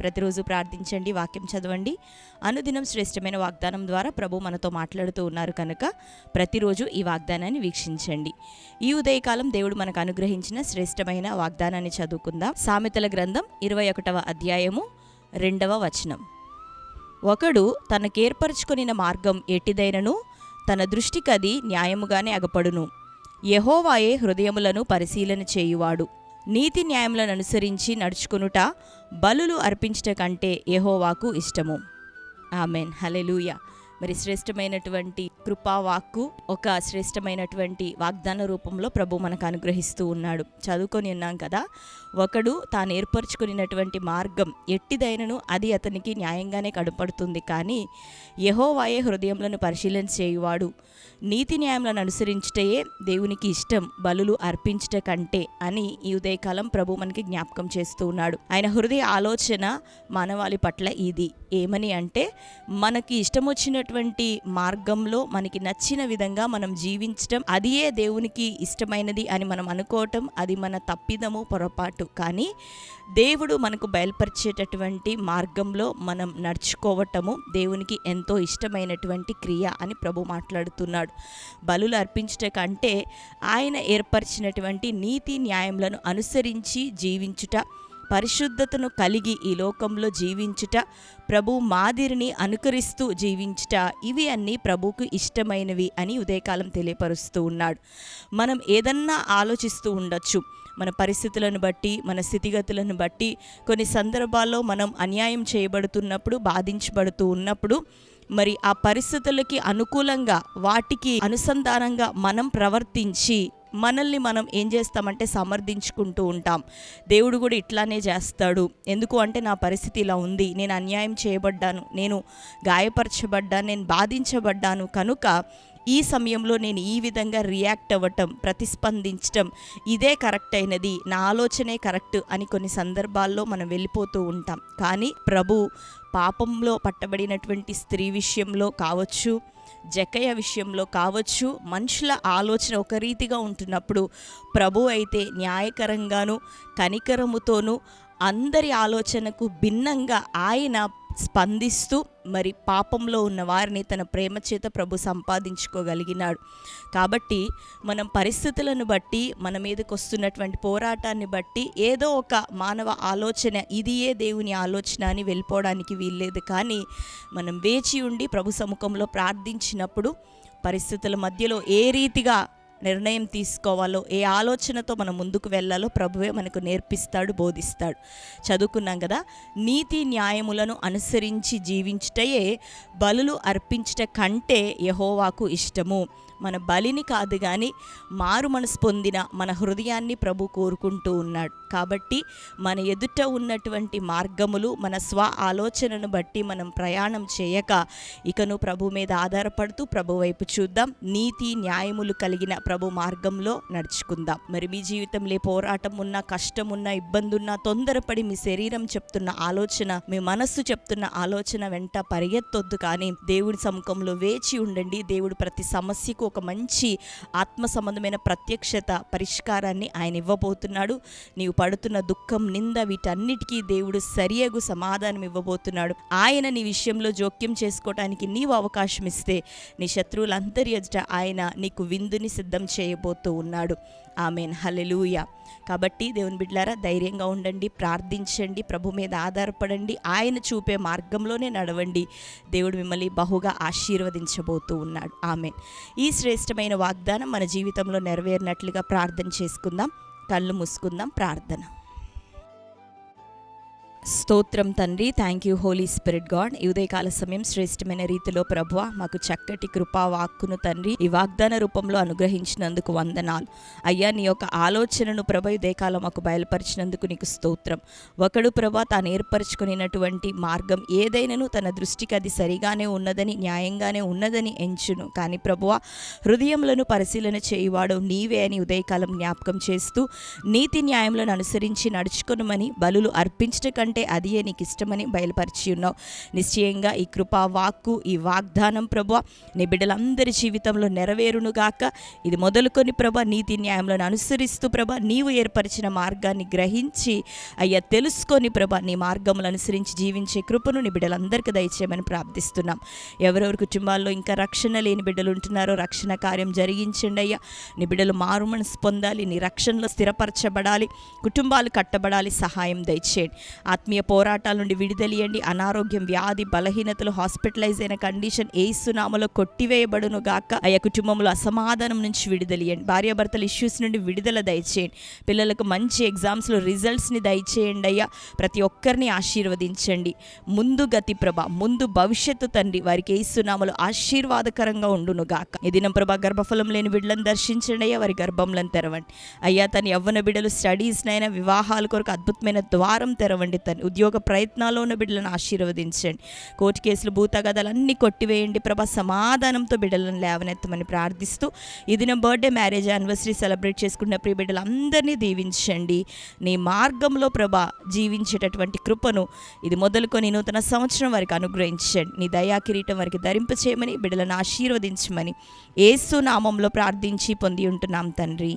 ప్రతిరోజు ప్రార్థించండి వాక్యం చదవండి. అనుదినం శ్రేష్టమైన వాగ్దానం ద్వారా ప్రభు మనతో మాట్లాడుతూ ఉన్నారు కనుక ప్రతిరోజు ఈ వాగ్దానాన్ని వీక్షించండి. ఈ ఉదయకాలం దేవుడు మనకు అనుగ్రహించిన శ్రేష్టమైన వాగ్దానాన్ని చదువుకుందాం. సామెతల గ్రంథం ఇరవై ఒకటవ అధ్యాయము రెండవ వచనం. ఒకడు తనకేర్పరచుకొనిన మార్గం ఎట్టిదైనను తన దృష్టికది న్యాయముగానే అగపడును. యహోవాయే హృదయములను పరిశీలన చేయువాడు. నీతి న్యాయములను అనుసరించి నడుచుకునుట బలులు అర్పించుట కంటే యెహోవాకు ఇష్టము. ఆమెన్. హలెలూయా మరి శ్రేష్టమైనటువంటి కృపావాక్కు ఒక శ్రేష్టమైనటువంటి వాగ్దాన రూపంలో ప్రభు మనకు అనుగ్రహిస్తూ ఉన్నాడు. చదువుకొని ఉన్నాం కదా ఒకడు తాను ఏర్పరచుకున్నటువంటి మార్గం ఎట్టిదైనను అది అతనికి న్యాయంగానే కనపడుతుంది కానీ యహోవాయే హృదయములను పరిశీలన చేయువాడు. నీతి న్యాయములను అనుసరించటయే దేవునికి ఇష్టం బలులు అర్పించుట కంటే అని ఈ ఉదయకాలం ప్రభు మనకి జ్ఞాపకం చేస్తూ ఉన్నాడు. ఆయన హృదయ ఆలోచన మానవాళి పట్ల ఇది. ఏమని అంటే మనకి ఇష్టం వచ్చినటువంటి మార్గంలో మనకి నచ్చిన విధంగా మనం జీవించటం అదియే దేవునికి ఇష్టమైనది అని మనం అనుకోవటం అది మన తప్పిదము పొరపాటు. కానీ దేవుడు మనకు బయలుపరిచేటటువంటి మార్గంలో మనం నడుచుకోవటము దేవునికి ఎంతో ఇష్టమైనటువంటి క్రియ అని ప్రభు మాట్లాడుతున్నాడు. బలులు అర్పించుట కంటే ఆయన ఏర్పరిచినటువంటి నీతి న్యాయములను అనుసరించి జీవించుట పరిశుద్ధతను కలిగి ఈ లోకంలో జీవించుట ప్రభు మాదిరిని అనుకరిస్తూ జీవించుట ఇవి అన్నీ ప్రభుకు ఇష్టమైనవి అని ఉదయకాలం తెలియపరుస్తూ ఉన్నాడు. మనం ఏదన్నా ఆలోచిస్తూ ఉండొచ్చు. మన పరిస్థితులను బట్టి మన స్థితిగతులను బట్టి కొన్ని సందర్భాల్లో మనం అన్యాయం చేయబడుతున్నప్పుడు బాధించబడుతూ ఉన్నప్పుడు మరి ఆ పరిస్థితులకి అనుకూలంగా వాటికి అనుసంధానంగా మనం ప్రవర్తించి మనల్ని మనం ఏం చేస్తామంటే సమర్థించుకుంటూ ఉంటాం. దేవుడు కూడా ఇట్లానే చేస్తాడు. ఎందుకు అంటే నా పరిస్థితి ఇలా ఉంది. నేను అన్యాయం చేయబడ్డాను. నేను గాయపరచబడ్డాను. నేను బాధించబడ్డాను. కనుక ఈ సమయంలో నేను ఈ విధంగా రియాక్ట్ అవ్వటం ప్రతిస్పందించటం ఇదే కరెక్ట్ అయినది. నా ఆలోచనే కరెక్ట్ అని కొన్ని సందర్భాల్లో మనం వెళ్ళిపోతూ ఉంటాం. కానీ ప్రభు పాపంలో పట్టబడినటువంటి స్త్రీ విషయంలో కావచ్చు జకయ విషయంలో కావచ్చు మనుషుల ఆలోచన ఒక రీతిగా ఉంటున్నప్పుడు ప్రభు అయితే న్యాయకరంగాను కనికరముతోనూ అందరి ఆలోచనకు భిన్నంగా ఆయన స్పందిస్తూ మరి పాపంలో ఉన్న వారిని తన ప్రేమ చేత ప్రభు సంపాదించుకోగలిగినాడు. కాబట్టి మనం పరిస్థితులను బట్టి మన మీదకి వస్తున్నటువంటి పోరాటాన్ని బట్టి ఏదో ఒక మానవ ఆలోచన ఇదియే దేవుని ఆలోచన అని వెళ్ళిపోవడానికి వీల్లేదు. కానీ మనం వేచి ఉండి ప్రభు సముఖంలో ప్రార్థించినప్పుడు పరిస్థితుల మధ్యలో ఏ రీతిగా నిర్ణయం తీసుకోవాలో ఏ ఆలోచనతో మనం ముందుకు వెళ్ళాలో ప్రభువే మనకు నేర్పిస్తాడు బోధిస్తాడు. చదువుకున్నాం కదా నీతి న్యాయములను అనుసరించి జీవించుటయే బలులు అర్పించుట కంటే యహోవాకు ఇష్టము. మన బలిని కాదు కానీ మారు మనసు పొందిన మన హృదయాన్ని ప్రభు కోరుకుంటూ ఉన్నాడు. కాబట్టి మన ఎదుట ఉన్నటువంటి మార్గములు మన స్వ ఆలోచనను బట్టి మనం ప్రయాణం చేయక ఇకను ప్రభు మీద ఆధారపడుతూ ప్రభు వైపు చూద్దాం. నీతి న్యాయములు కలిగిన ప్రభు మార్గంలో నడుచుకుందాం. మరి మీ జీవితంలో పోరాటం ఉన్నా కష్టం ఉన్నా ఇబ్బంది ఉన్నా తొందరపడి మీ శరీరం చెప్తున్న ఆలోచన మీ మనస్సు చెప్తున్న ఆలోచన వెంట పరిగెత్తొద్దు కానీ దేవుడి సముఖంలో వేచి ఉండండి. దేవుడు ప్రతి సమస్యకు ఒక మంచి ఆత్మ సంబంధమైన ప్రత్యక్షత పరిష్కారాన్ని ఆయన ఇవ్వబోతున్నాడు. నీవు పడుతున్న దుఃఖం నింద వీటన్నిటికీ దేవుడు సరియగు సమాధానం ఇవ్వబోతున్నాడు. ఆయన నీ విషయంలో జోక్యం చేసుకోవడానికి నీవు అవకాశం ఇస్తే నీ శత్రువులందరి ఎదుట ఆయన నీకు విందుని సిద్ధం చేయబోతూ ఉన్నాడు. ఆమెన్. హలెలూయ కాబట్టి దేవుని బిడ్లారా ధైర్యంగా ఉండండి ప్రార్థించండి ప్రభు మీద ఆధారపడండి ఆయన చూపే మార్గంలోనే నడవండి. దేవుడు మిమ్మల్ని బహుగా ఆశీర్వదించబోతూ ఉన్నాడు. ఆమెన్. ఈ శ్రేష్టమైన వాగ్దానం మన జీవితంలో నెరవేరినట్లుగా ప్రార్థన చేసుకుందాం. కళ్ళు మూసుకుందాం ప్రార్థన. స్తోత్రం తండ్రి. Thank you holy spirit god ఈ ఉదయకాల సమయం శ్రేష్టమైన రీతిలో ప్రభువ మాకు చక్కటి కృపా వాక్కును తండ్రి. ఈ వాగ్దాన రూపంలో అనుగ్రహించినందుకు వందనాలు. అయ్యా నీ యొక్క ఆలోచనను ప్రభ ఉదయకాలం మాకు బయలుపరిచినందుకు నీకు స్తోత్రం. ఒకడు ప్రభ తాను ఏర్పరచుకునేటువంటి మార్గం ఏదైనాను తన దృష్టికి అది సరిగానే ఉన్నదని న్యాయంగానే ఉన్నదని ఎంచును. కానీ ప్రభువ హృదయములను పరిశీలన చేయువాడు నీవే అని ఉదయకాలం జ్ఞాపకం చేస్తూ నీతి న్యాయములను అనుసరించి నడుచుకునమని బలులు అర్పించట అంటే అదియే నీకు ఇష్టమని బయలుపరిచి ఉన్నావు నిశ్చయంగా ఈ కృపా వాక్కు ఈ వాగ్దానం ప్రభా నీ బిడ్డలందరి జీవితంలో నెరవేరునుగాక. ఇది మొదలుకొని ప్రభా నీతి న్యాయంలో అనుసరిస్తూ ప్రభా నీవు ఏర్పరిచిన మార్గాన్ని గ్రహించి అయ్యా తెలుసుకొని ప్రభా నీ మార్గములు అనుసరించి జీవించే కృపను నీ బిడ్డలందరికీ దయచేయమని ప్రార్థిస్తున్నాం. ఎవరెవరి కుటుంబాల్లో ఇంకా రక్షణ లేని బిడ్డలు ఉంటున్నారో రక్షణ కార్యం జరిగించండి అయ్యా. నీ బిడ్డలు మారు పొందాలి నీ రక్షణలో స్థిరపరచబడాలి కుటుంబాలు కట్టబడాలి సహాయం దయచేయండి. ఆత్మీయ పోరాటాల నుండి విడుదలియండి అనారోగ్యం వ్యాధి బలహీనతలు హాస్పిటలైజ్ అయిన కండిషన్ ఏసునామలో కొట్టివేయబడును గాక. అయ్యా కుటుంబంలో అసమాధానం నుంచి విడుదలియండి భార్యాభర్తల ఇష్యూస్ నుండి విడుదల దయచేయండి. పిల్లలకు మంచి ఎగ్జామ్స్లో రిజల్ట్స్ని దయచేయండి అయ్యా. ప్రతి ఒక్కరిని ఆశీర్వదించండి. ముందు గతి ప్రభ ముందు భవిష్యత్తు తండ్రి వారికి ఏసునామలు ఆశీర్వాదకరంగా ఉండును గాక. ఈ దినం ప్రభా గర్భఫలం లేని బిడ్డలను దర్శించండి అయ్యా. వారి గర్భంలను తెరవండి. అయ్యా తన యవ్వన బిడ్డలు స్టడీస్నైనా వివాహాల కొరకు అద్భుతమైన ద్వారం తెరవండి తండ్రి ఉద్యోగ ప్రయత్నాల్లో ఉన్న బిడ్డలను ఆశీర్వదించండి. కోర్టు కేసులు భూతగదాలన్నీ కొట్టివేయండి. ప్రభా సమాధానంతో బిడ్డలను లేవనెత్తమని ప్రార్థిస్తూ ఈ దినం బర్త్డే మ్యారేజ్ యానివర్సరీ సెలబ్రేట్ చేసుకున్న ప్రియ బిడ్డలందరినీ దీవించండి. నీ మార్గంలో ప్రభా జీవించేటటువంటి కృపను ఇది మొదలుకొని నూతన సంవత్సరం వరకు అనుగ్రహించండి. నీ దయా కిరీటం వారికి ధరింప చేయమని బిడ్డలను ఆశీర్వదించమని ఏసు నామంలో ప్రార్థించి పొంది ఉంటున్నాం తండ్రి.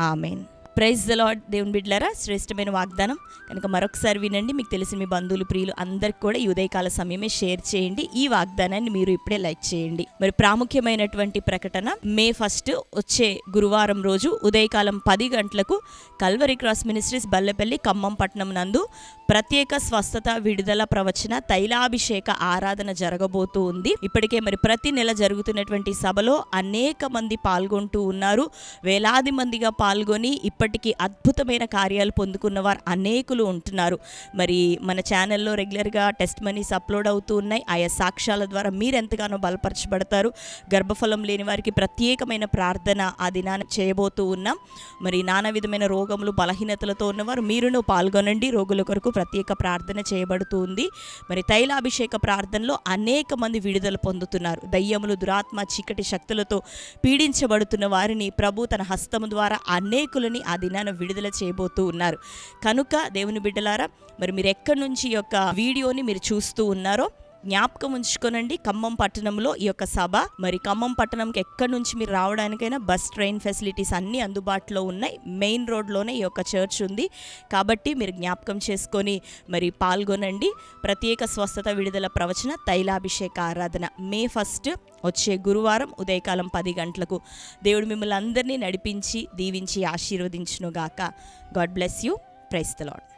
ఆమెన్. ప్రైజ్ ద లాడ్ దేవుని బిడ్లరా శ్రేష్టమైన వాగ్దానం. కనుక మరొకసారి వినండి మీకు తెలిసిన మీ బంధువులు ప్రియులు అందరికి కూడా ఈ ఉదయకాల సమయమే షేర్ చేయండి. ఈ వాగ్దానాన్ని మీరు ఇప్పుడే లైక్ చేయండి. మరి ప్రాముఖ్యమైనటువంటి ప్రకటన మే ఫస్ట్ వచ్చే గురువారం రోజు ఉదయకాలం పది గంటలకు Calvary cross ministries Ballepalli Khammam పట్టణం నందు ప్రత్యేక స్వస్థత విడుదల ప్రవచన తైలాభిషేక ఆరాధన జరగబోతూ ఉంది. ఇప్పటికే మరి ప్రతి నెల జరుగుతున్నటువంటి సభలో అనేక మంది పాల్గొంటూ ఉన్నారు. వేలాది మందిగా పాల్గొని ఇప్పటికీ అద్భుతమైన కార్యాలు పొందుకున్న వారు అనేకులు ఉంటున్నారు. మరి మన ఛానల్లో రెగ్యులర్గా టెస్ట్ మనీస్ అప్లోడ్ అవుతూ ఉన్నాయి. ఆయా సాక్ష్యాల ద్వారా మీరు ఎంతగానో బలపరచబడతారు. గర్భఫలం లేని వారికి ప్రత్యేకమైన ప్రార్థన ఆ దినాన్ని చేయబోతూ ఉన్నాం. మరి నానా విధమైన రోగములు బలహీనతలతో ఉన్నవారు మీరును పాల్గొనండి. రోగుల కొరకు ప్రత్యేక ప్రార్థన చేయబడుతూ ఉంది. మరి తైలాభిషేక ప్రార్థనలో అనేక మంది విడుదల పొందుతున్నారు. దయ్యములు దురాత్మ చీకటి శక్తులతో పీడించబడుతున్న వారిని ప్రభు తన హస్తము ద్వారా అనేకులని ఆ దినాన విడుదల చేయబోతూ ఉన్నారు. కనుక దేవుని బిడ్డలారా మరి మీరు ఎక్కడి నుంచి ఈ యొక్క వీడియోని మీరు చూస్తూ ఉన్నారో జ్ఞాపకం ఉంచుకోనండి. ఖమ్మం పట్టణంలో ఈ యొక్క సభ. మరి ఖమ్మం పట్టణంకి ఎక్కడి నుంచి మీరు రావడానికైనా బస్ ట్రైన్ ఫెసిలిటీస్ అన్నీ అందుబాటులో ఉన్నాయి. మెయిన్ రోడ్లోనే ఈ యొక్క చర్చ్ ఉంది. కాబట్టి మీరు జ్ఞాపకం చేసుకొని మరి పాల్గొనండి. ప్రత్యేక స్వస్థత విడుదల ప్రవచన తైలాభిషేక ఆరాధన. మే ఫస్ట్ వచ్చే గురువారం ఉదయకాలం పది గంటలకు దేవుడు మిమ్మల్ని అందరినీ నడిపించి దీవించి ఆశీర్వదించునుగాక. God bless you. Praise the lord